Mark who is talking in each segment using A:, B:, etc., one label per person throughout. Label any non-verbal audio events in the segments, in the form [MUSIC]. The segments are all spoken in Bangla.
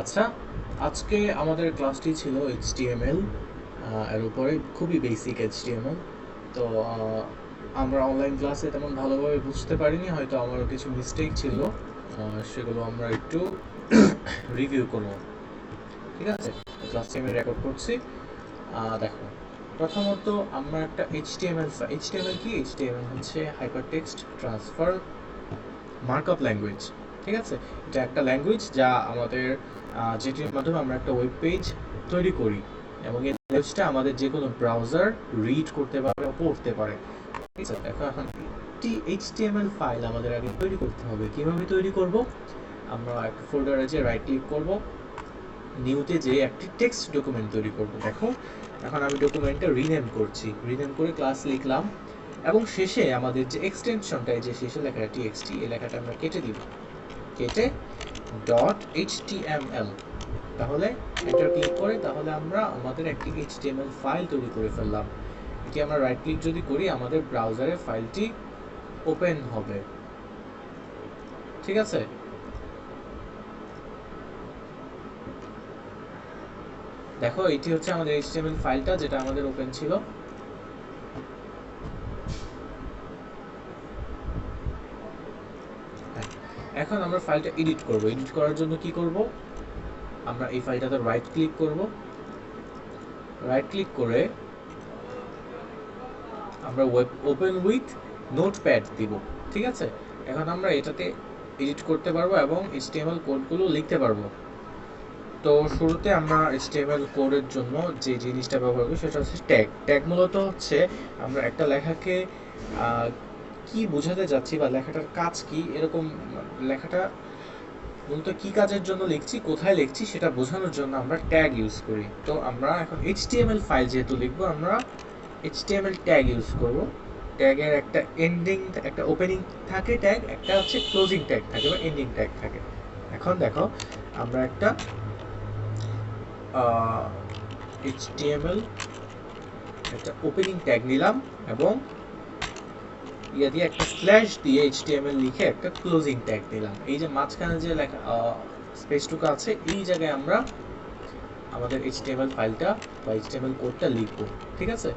A: আচ্ছা আজকে আমাদের ক্লাসটি ছিল এইচটিএমএল এর উপরে খুবই বেসিক এইচটিএমএল তো আমরা অনলাইন ক্লাসে তেমন ভালোভাবে বুঝতে পারিনি, হয়তো আমারও কিছু মিস্টেক ছিল। সেগুলো আমরা একটু [COUGHS] রিভিউ করব। ঠিক আছে? ক্লাসটি আমি রেকর্ড করছি। দেখো, প্রথমত আমরা একটা এইচটিএমএল এইচটিএমএল কি? এইচটিএমএল হচ্ছে hypertext transfer markup language ঠিক আছে? এটা একটা ল্যাঙ্গুয়েজ যা আমাদের যেটির মাধ্যমে আমরা একটা ওয়েব পেজ তৈরি করি এবং এই ল্যাঙ্গুয়েজটা আমাদের যে কোনো ব্রাউজার রিড করতে পারে বা পড়তে পারে। এখন একটি এইচটিএমএল ফাইল আমাদের আগে তৈরি করতে হবে। কীভাবে তৈরি করব? আমরা একটা ফোল্ডারে যে রাইট ক্লিক করব। নিউতে যে একটি টেক্সট ডকুমেন্ট তৈরি করব। দেখো, এখন আমি ডকুমেন্টটা রিনেম করছি। রিনেম করে ক্লাস লিখলাম এবং শেষে আমাদের যে এক্সটেনশনটা যে শেষে লেখাটা টিএক্সটি এই লেখাটা আমরা কেটে দিব। কেটে ডট এইচটিএমএল তাহলে এন্টার ক্লিক করে তাহলে আমরা আমাদের একটি এইচটিএমএল ফাইল তৈরি করে ফেললাম। এটি আমরা রাইট ক্লিক যদি করি, আমাদের ব্রাউজারে ফাইলটি ওপেন হবে। ঠিক আছে? দেখো, এটি হচ্ছে আমাদের এইচটিএমএল ফাইলটা যেটা আমাদের ওপেন ছিল হ্যাঁ, এখন আমরা ফাইলটা এডিট করব। এডিট করার জন্য কি করব? আমরা এই ফাইলটাতে রাইট ক্লিক করব। রাইট ক্লিক করে আমরা ওয়েব ওপেন উইথ নোটপ্যাড দিব, ঠিক আছে? এখন আমরা এটাতে এডিট করতে পারব এবং এইচটিএমএল কোডগুলো লিখতে পারব। তো শুরুতে আমরা এইচটিএমএল কোডের জন্য যে জিনিসটা ব্যবহার করি সেটা হচ্ছে ট্যাগ ট্যাগ মূলত হচ্ছে আমরা একটা লেখাকে কি বোঝাতে যাচ্ছি বা লেখাটার কাজ কি? এরকম লেখাটা মূলত কি কাজের জন্য লিখছি, কোথায় লিখছি সেটা বোঝানোর জন্য আমরা ট্যাগ ইউজ করি। তো আমরা এখন এইচটিএমএল ফাইল যেহেতু লিখব, আমরা এইচটিএমএল ট্যাগ ইউজ করব। ট্যাগের একটা এন্ডিং একটা ওপেনিং থাকে ট্যাগ একটা হচ্ছে ক্লোজিং ট্যাগ থাকে বা এন্ডিং ট্যাগ থাকে। এখন দেখো, আমরা একটা এইচটিএমএল একটা ওপেনিং ট্যাগ নিলাম এবং ইয়া দিয়ে একটা স্ল্যাশ দিয়ে এইচটিএমএল লিখে একটা ক্লোজিং ট্যাগ দিলাম। এই যে মাঝখানে যে লেখা স্পেসটুকু আছে, এই জায়গায় আমরা আমাদের এইচটিএমএল ফাইলটা বা এইচটিএমএল কোডটা লিখব, ঠিক আছে?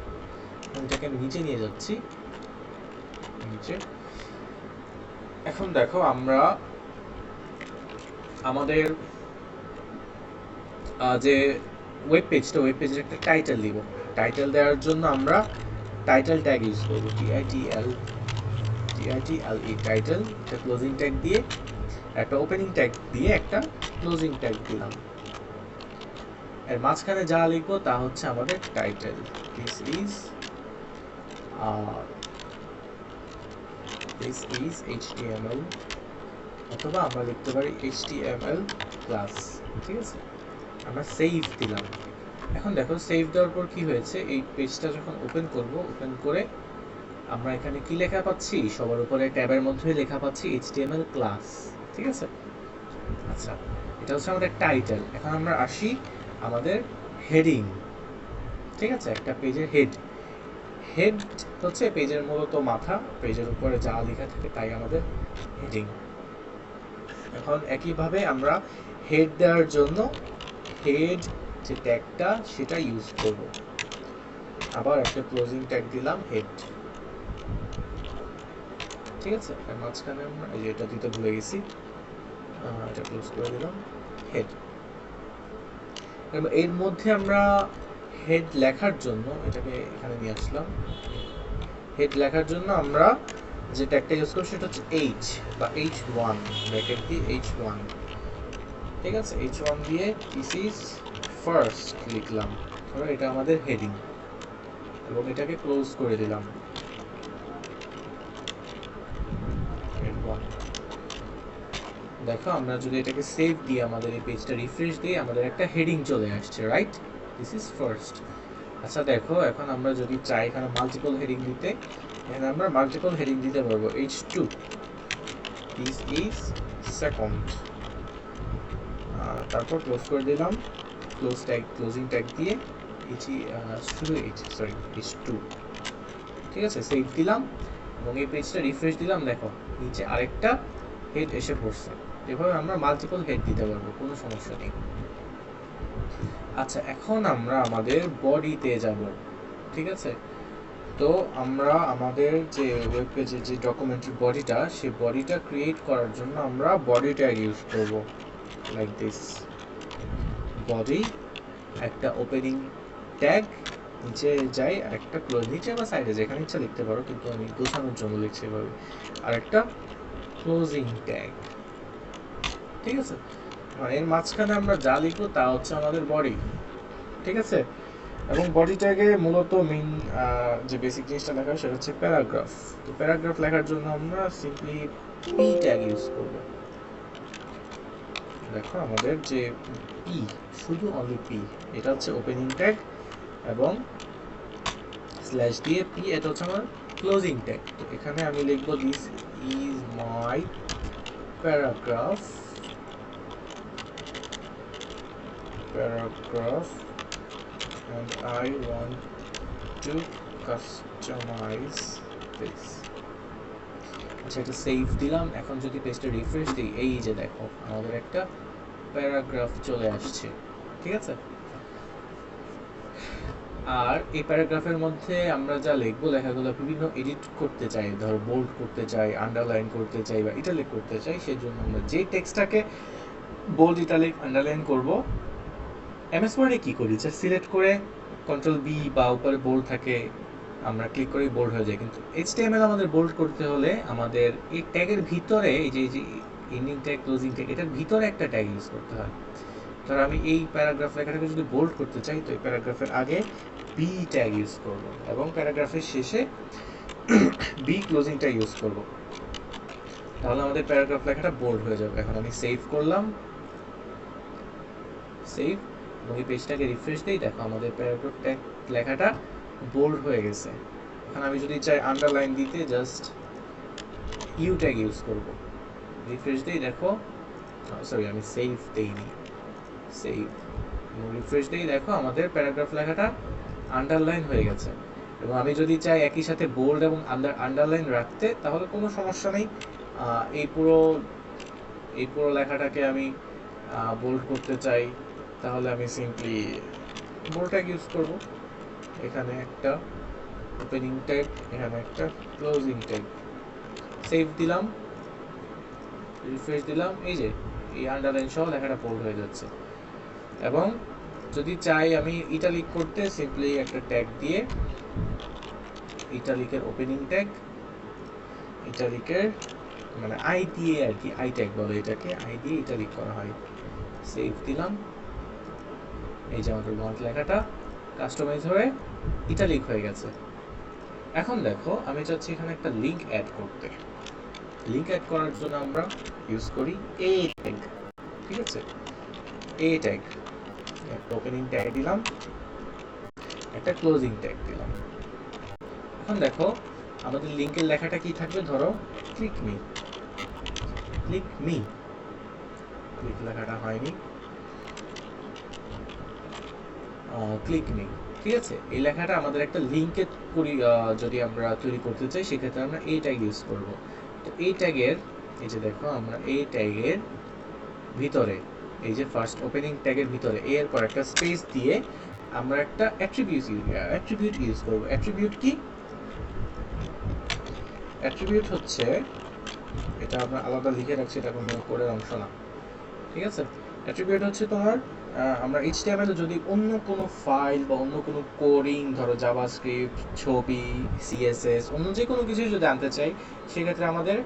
A: এটাকে আমি নিচে নিয়ে যাচ্ছি। নিচে। এখন দেখো আমরা আমাদের যে ওয়েব পেজটা ওয়েব পেজের একটা টাইটেল দিব টাইটেল দেওয়ার জন্য আমরা টাইটেল ট্যাগ ইউজ করব T I T L T I T L E title একটা ক্লোজিং ট্যাগ দিয়ে, একটা ওপেনিং ট্যাগ দিয়ে একটা ক্লোজিং ট্যাগ দিলাম। এর মাঝখানে যা লিখব তা হচ্ছে আমাদের title this is this is HTML অথবা আমরা লিখতে পারি এইচটিএমএল ক্লাস ঠিক আছে? আমরা সেভ দিলাম। এখন দেখো সেভ দেওয়ার পর কি হয়েছে? এই পেজটা যখন ওপেন করব ওপেন করে আমরা এখানে কি লেখা পাচ্ছি? সবার উপরে ট্যাবের মধ্যে লেখা পাচ্ছি এইচটিএমএল ক্লাস ঠিক আছে? আচ্ছা এটা হচ্ছে আমাদের টাইটেল এখন আমরা আসি আমাদের হেডিং ঠিক আছে? একটা পেজের হেড হেড হচ্ছে পেজের মূলত মাথা পেজের উপরে যা লেখা থাকে তাই আমাদের হেডিং এখন একইভাবে আমরা হেড দেওয়ার জন্য হেড যে ট্যাগটা সেটা ইউজ করব। আবার একটা ক্লোজিং ট্যাগ দিলাম হেড ঠিক আছে? আর মাঝখানে আমরা এই যে এটা দিতে ভুলে গেছি এটা ক্লোজ করে দিলাম হেড এর মধ্যে আমরা হেড লেখার জন্য এটাকে এখানে নিয়ে আসলাম। হেড লেখার জন্য আমরা যে ট্যাগটা ইউজ করব সেটা হচ্ছে এইচ বা এইচ ওয়ান ব্র্যাকেট দিয়ে এইচ ওয়ান ঠিক আছে? এইচ ওয়ান দিয়ে দিস ইজ ফার্স্ট লিখলাম। ধরো এটা আমাদের হেডিং এবং এটাকে ক্লোজ করে দিলাম। দেখো, আমরা যদি এটাকে সেভ দিয়ে আমাদের এই পেজটা রিফ্রেশ দিয়ে আমাদের একটা হেডিং চলে আসছে রাইট দিস ইজ ফার্স্ট আচ্ছা দেখো, এখন আমরা যদি চাই এখানে মাল্টিপল হেডিং দিতে এখানে আমরা মাল্টিপল হেডিং দিতে পারব H two this is second তারপর ক্লোজ করে দিলাম। ক্লোজ ট্যাগ ক্লোজিং ট্যাগ দিয়ে এইচি শুধু এইচ সরি এইচ টু ঠিক আছে সেভ দিলাম এবং এই পেজটা রিফ্রেশ দিলাম, দেখো, নিচে আরেকটা হেড এসে পড়ছে। এভাবে আমরা মাল্টিপল হেড দিতে পারব, কোনো সমস্যা নেই। আচ্ছা এখন আমরা আমাদের বডিতে যাব, ঠিক আছে? তো আমরা আমাদের যে ওয়েব পেজের যে ডকুমেন্টারি বডিটা সেই বডিটা ক্রিয়েট করার জন্য আমরা বডি ট্যাগ ইউজ করব লাইক দিস বডি একটা ওপেনিং ট্যাগ নিচে যাই আর একটা ক্লোজ নিচে বা সাইডে যেখানে ইচ্ছা লিখতে পারো, কিন্তু আমি গোছানোর জন্য লিখছি এভাবে। আর একটা ক্লোজিং ট্যাগ ঠিক আছে? আর এর মাঝখানে আমরা যা লিখব তা হচ্ছে আমাদের বডি ঠিক আছে? এবং বডি ট্যাগে মূলত মেইন যে বেসিক জিনিসটা লেখা হয় সেটা হচ্ছে প্যারাগ্রাফ তো প্যারাগ্রাফ লেখার জন্য আমরা সিম্পলি পি ট্যাগ ইউজ করব। দেখো আমাদের যে পি শুধু অনলি পি এটা হচ্ছে ওপেনিং ট্যাগ এবং স্ল্যাশ দিয়ে পি এটা হচ্ছে আমার ক্লোজিং ট্যাগ তো এখানে আমি লিখব this is my paragraph paragraph and I want to customize this. আচ্ছা এটা সেভ দিলাম। এখন যদি পেজটা রিফ্রেশ দিই, এই যে দেখো, আমাদের একটা প্যারাগ্রাফ চলে আসছে। ঠিক আছে? আর এই প্যারাগ্রাফের মধ্যে আমরা যা লিখব, লেখাগুলো বিভিন্ন এডিট করতে চাই। ধরো বোল্ড করতে চাই আন্ডারলাইন করতে চাই বা ইটালিক করতে চাই, সেজন্য আমরা যে টেক্সটটাকে বোল্ড ইটালিক আন্ডারলাইন করব এমএস ওয়ার্ডে কি করি? যে সিলেক্ট করে কন্ট্রোল বি বা উপরে বোল্ড থাকে, আমরা ক্লিক করেই বোল্ড হয়ে যায় কিন্তু এইচটিএমএল আমাদের বোল্ড করতে হলে আমাদের এই ট্যাগের ভিতরে, এই যে যে এন্ডিং ট্যাগ ক্লোজিং ট্যাগ এটার ভিতরে একটা ট্যাগ ইউজ করতে হয়। ধর আমি এই প্যারাগ্রাফ লেখাটাকে যদি বোল্ড করতে চাই, তো এই প্যারাগ্রাফের আগে বি ট্যাগ ইউজ করব এবং প্যারাগ্রাফের শেষে বি ক্লোজিং ট্যাগ ইউজ করব। তাহলে আমাদের প্যারাগ্রাফ লেখাটা বোল্ড হয়ে যাবে। এখন আমি সেভ করলাম। সেভ এবং এই পেজটাকে রিফ্রেশ দিই, দেখো আমাদের প্যারাগ্রাফ ট্যাগ লেখাটা বোল্ড হয়ে গেছে। এখন আমি যদি চাই আন্ডারলাইন দিতে জাস্ট ইউ ট্যাগ ইউজ করব। রিফ্রেশ দিই, দেখো। সরি আমি সেভ দেইনি। সেভ রিফ্রেশ দিই, দেখো, আমাদের প্যারাগ্রাফ লেখাটা আন্ডারলাইন হয়ে গেছে। এবং আমি যদি চাই একই সাথে বোল্ড এবং আন্ডার আন্ডারলাইন রাখতে, তাহলে কোনো সমস্যা নেই। এই পুরো এই পুরো লেখাটাকে আমি বোল্ড করতে চাই। তাহলে আমি সিম্পলি বোল্ড ট্যাগ ইউজ করব। এখানে একটা ওপেনিং ট্যাগ এখানে একটা ক্লোজিং ট্যাগ সেভ দিলাম রিফ্রেশ দিলাম, এই যে, এই আন্ডারলাইন সহ লেখাটা বোল্ড হয়ে যাচ্ছে। এবং যদি চাই আমি ইটালিক করতে সিম্পলি একটা ট্যাগ দিয়ে ইটালিকের ওপেনিং ট্যাগ ইটালিকের মানে আই দিয়ে আর কি আই ট্যাগ বলে এটাকে আই দিয়ে ইটালিক করা হয়। সেভ দিলাম। এই যে আমাদের মন্ট লেখাটা কাস্টমাইজ হয়ে ইটালিক হয়ে গেছে। এখন দেখো, আমি চাচ্ছি এখানে একটা লিংক অ্যাড করতে। লিংক অ্যাড করার জন্য আমরা ইউজ করি এ ট্যাগ ঠিক আছে? এ ট্যাগ একটা ওপেনিং ট্যাগ দিলাম, একটা ক্লোজিং ট্যাগ দিলাম। এখন দেখো, আমাদের লিঙ্কের লেখাটা কি থাকবে? ধরো click me click me click লেখাটা হয়নি। ক্লিক নেই, ঠিক আছে? এই লেখাটা আমাদের একটা লিঙ্কে করি যদি আমরা তৈরি করতে চাই, সেক্ষেত্রে আমরা এই ট্যাগ ইউজ করব। তো এই ট্যাগের এই যে দেখো, আমরা এই ট্যাগের ভিতরে, এই যে ফার্স্ট ওপেনিং ট্যাগের ভিতরে এর পর একটা স্পেস দিয়ে আমরা একটা অ্যাট্রিবিউট অ্যাট্রিবিউট ইউজ করব। অ্যাট্রিবিউট কি? অ্যাট্রিবিউট হচ্ছে, এটা আমরা আলাদা লিখে রাখছি, এটা কোনো কোডের অংশ না, ঠিক আছে? অ্যাট্রিবিউট হচ্ছে তোমার আমরা এইচটিএমএল যদি অন্য কোনো ফাইল বা অন্য কোনো কোডিং ধরো জাভাস্ক্রিপ্ট ছবি সিএসএস অন্য যে কোনো কিছু যদি আনতে চাই, সেক্ষেত্রে আমাদের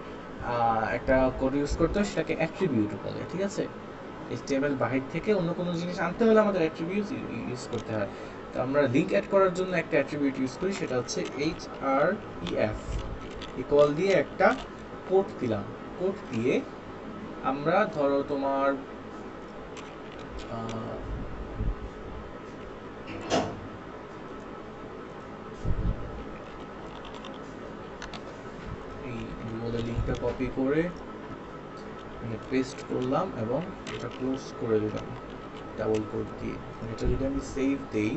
A: একটা কোড ইউজ করতে হয়, সেটাকে অ্যাট্রিবিউট বলে, ঠিক আছে? এইচটিএমএল বাহির থেকে অন্য কোনো জিনিস আনতে হলে আমাদের অ্যাট্রিবিউট ইউজ করতে হয়। তো আমরা লিঙ্ক অ্যাড করার জন্য একটা অ্যাট্রিবিউট ইউজ করি, সেটা হচ্ছে H R E F equal দিয়ে একটা কোড দিলাম। কোড দিয়ে আমরা, ধরো তোমার এই গুগলের লিঙ্কটা কপি করে পেস্ট করলাম এবং এটা ক্লোজ করে দিলাম ডাবল কোড দিয়ে। এটা যদি আমি সেভ দেই,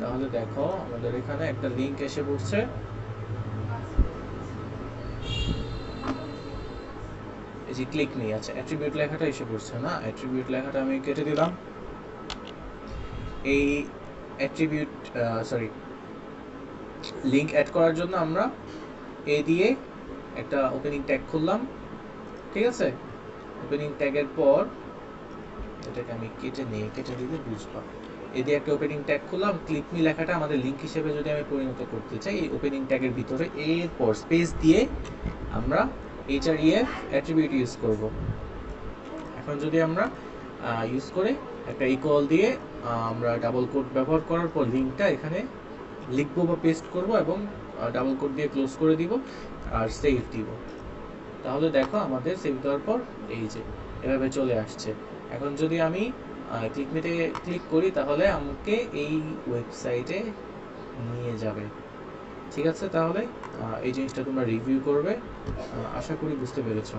A: তাহলে দেখো আমাদের এখানে একটা লিংক এসে পড়ছে। এই যে ক্লিক মি আচ্ছা অ্যাট্রিবিউট লেখাটা এসে পড়ছে, না? অ্যাট্রিবিউট লেখাটা আমি কেটে দিলাম। এই অ্যাট্রিবিউট সরি লিংক অ্যাড করার জন্য আমরা এ দিয়ে একটা ওপেনিং ট্যাগ খুললাম, ঠিক আছে? ওপেনিং ট্যাগের পর এটাকে আমি কেটে নিয়ে কেটে দিলে বুঝবা। এ দিয়ে একটা ওপেনিং ট্যাগ খুললাম ক্লিক মি লেখাটা আমাদের লিংক হিসেবে যদি আমি পরিণত করতে চাই, এই ওপেনিং ট্যাগের ভিতরে এরপর স্পেস দিয়ে আমরা এইচআরইএফ অ্যাট্রিবিউট ইউজ করব। এখন যদি আমরা ইউজ করে একটা ইকুয়াল দিয়ে আমরা ডাবল কোড ব্যবহার করার পর লিঙ্কটা এখানে লিখব বা পেস্ট করব এবং ডাবল কোড দিয়ে ক্লোজ করে দিব আর সেভ দিব। তাহলে দেখো আমাদের সেভ দেওয়ার পর এই যে, এভাবে চলে আসছে। এখন যদি আমি ক্লিকমিতে ক্লিক করি তাহলে আমাকে এই ওয়েবসাইটে নিয়ে যাবে। ঠিক আছে তাহলে এই জিনিসটা তোমরা রিভিউ করবে। আশা করি বুঝতে পেরেছ।